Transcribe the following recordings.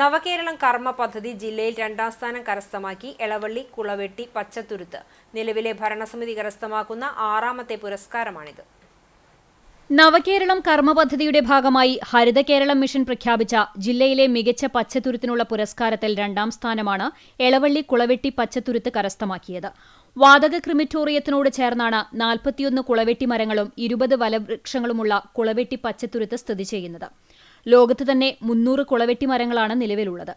നവകേരളം കർമ്മ പദ്ധതി ജില്ലയിൽ രണ്ടാം സ്ഥാനം കരസ്ഥമാക്കി എളവള്ളി കുളവെട്ടി പച്ചത്തുരുത്ത്. നിലവിലെ ഭരണസമിതി കരസ്ഥമാക്കുന്ന ആറാമത്തെ പുരസ്കാരമാണിത്. നവകേരളം കർമ്മ പദ്ധതിയുടെ ഭാഗമായി ഹരിത കേരളം മിഷൻ പ്രഖ്യാപിച്ച ജില്ലയിലെ മികച്ച പച്ചത്തുരുത്തിനുള്ള പുരസ്കാരത്തിൽ രണ്ടാം സ്ഥാനമാണ് എളവള്ളി കുളവെട്ടി പച്ചത്തുരുത്ത് കരസ്ഥമാക്കിയത്. വാതക ക്രിമിറ്റോറിയത്തിനോട് ചേർന്നാണ് നാൽപ്പത്തിയൊന്ന് കുളവെട്ടി മരങ്ങളും ഇരുപത് വലവൃക്ഷങ്ങളുമുള്ള കുളവെട്ടി പച്ചത്തുരുത്ത് സ്ഥിതി ചെയ്യുന്നത്. ലോകത്ത് തന്നെ മുന്നൂറ് കുളവെട്ടി മരങ്ങളാണ് നിലവിലുള്ളത്.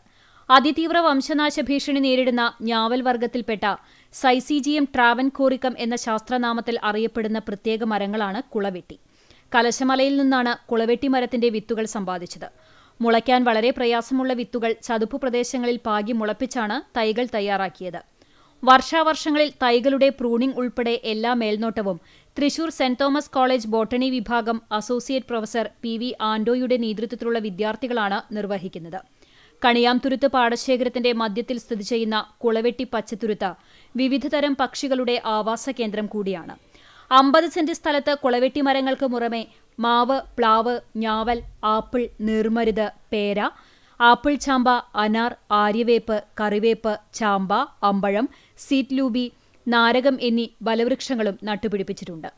അതിതീവ്ര വംശനാശ ഭീഷണി നേരിടുന്ന ഞാവൽ വർഗത്തിൽപ്പെട്ട സൈസീജിയം ട്രാവൻകോറിക്കം എന്ന ശാസ്ത്രനാമത്തിൽ അറിയപ്പെടുന്ന പ്രത്യേക മരങ്ങളാണ് കുളവെട്ടി. കലശമലയിൽ നിന്നാണ് കുളവെട്ടി മരത്തിന്റെ വിത്തുകൾ സമ്പാദിച്ചത്. മുളയ്ക്കാൻ വളരെ പ്രയാസമുള്ള വിത്തുകൾ ചതുപ്പ് പ്രദേശങ്ങളിൽ പാകി മുളപ്പിച്ചാണ് തൈകൾ തയ്യാറാക്കിയത്. വർഷാവർഷങ്ങളിൽ തൈകളുടെ പ്രൂണിംഗ് ഉൾപ്പെടെ എല്ലാ മേൽനോട്ടവും Thrissur saint Thomas college botany വിഭാഗം അസോസിയേറ്റ് പ്രൊഫസർ പി വി ആൻഡോയുടെ നേതൃത്വത്തിലുള്ള വിദ്യാർത്ഥികളാണ് നിർവഹിക്കുന്നത്. കണിയാംതുരുത്ത് പാടശേഖരത്തിന്റെ മധ്യത്തിൽ സ്ഥിതി ചെയ്യുന്ന കുളവെട്ടി പച്ചത്തുരുത്ത് വിവിധതരം പക്ഷികളുടെ ആവാസ കേന്ദ്രം കൂടിയാണ്. അമ്പത് സെന്റ് സ്ഥലത്ത് കുളവെട്ടി മരങ്ങൾക്ക് പുറമെ മാവ് പ്ലാവ് ഞാവൽ ആപ്പിൾ നീർമരുത് പേര ആപ്പിൾ ചാമ്പ അനാർ ആര്യവേപ്പ് കറിവേപ്പ് ചാമ്പ അമ്പഴം സീറ്റ് ലൂബി നാരകം എന്നീ ബലവൃക്ഷങ്ങളും നട്ടുപിടിപ്പിച്ചിട്ടുണ്ട്.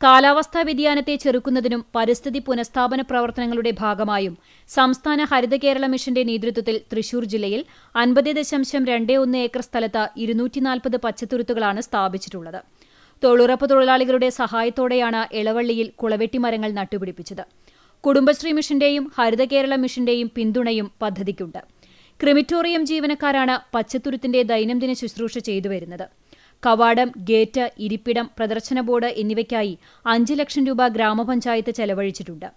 കാലാവസ്ഥാ വ്യതിയാനത്തെ ചെറുക്കുന്നതിനും പരിസ്ഥിതി പുനഃസ്ഥാപന പ്രവർത്തനങ്ങളുടെ ഭാഗമായും സംസ്ഥാന ഹരിത കേരള മിഷന്റെ നേതൃത്വത്തിൽ തൃശൂർ ജില്ലയിൽ അൻപത് ദശാംശം രണ്ട് ഒന്ന് ഏക്കർ സ്ഥലത്ത് ഇരുന്നൂറ്റിനാൽപ്പത് പച്ചത്തുരുത്തുകളാണ് സ്ഥാപിച്ചിട്ടുള്ളത്. തൊഴിലുറപ്പ് തൊഴിലാളികളുടെ സഹായത്തോടെയാണ് ഇളവള്ളിയിൽ കുളവെട്ടിമരങ്ങൾ നട്ടുപിടിപ്പിച്ചത്. കുടുംബശ്രീ മിഷന്റെയും ഹരിത കേരള മിഷന്റെയും പിന്തുണയും പദ്ധതിക്കുണ്ട്. ക്രിമിറ്റോറിയം ജീവനക്കാരാണ് പച്ചത്തുരുത്തിന്റെ ദൈനംദിന ശുശ്രൂഷ ചെയ്തു വരുന്നത്. കവാടം ഗേറ്റ് ഇരിപ്പിടം പ്രദർശന ബോർഡ് എന്നിവയ്ക്കായി അഞ്ച് ലക്ഷം രൂപ ഗ്രാമപഞ്ചായത്ത് ചെലവഴിച്ചിട്ടുണ്ട്.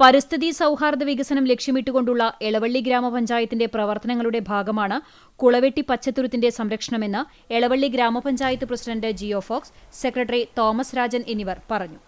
പരിസ്ഥിതി സൗഹാർദ്ദ വികസനം ലക്ഷ്യമിട്ടുകൊണ്ടുള്ള എളവള്ളി ഗ്രാമപഞ്ചായത്തിന്റെ പ്രവർത്തനങ്ങളുടെ ഭാഗമാണ് കുളവെട്ടി പച്ചത്തുരുത്തിന്റെ സംരക്ഷണമെന്ന് എളവള്ളി ഗ്രാമപഞ്ചായത്ത് president Jio Fox secretary Thomas Rajan എന്നിവർ പറഞ്ഞു.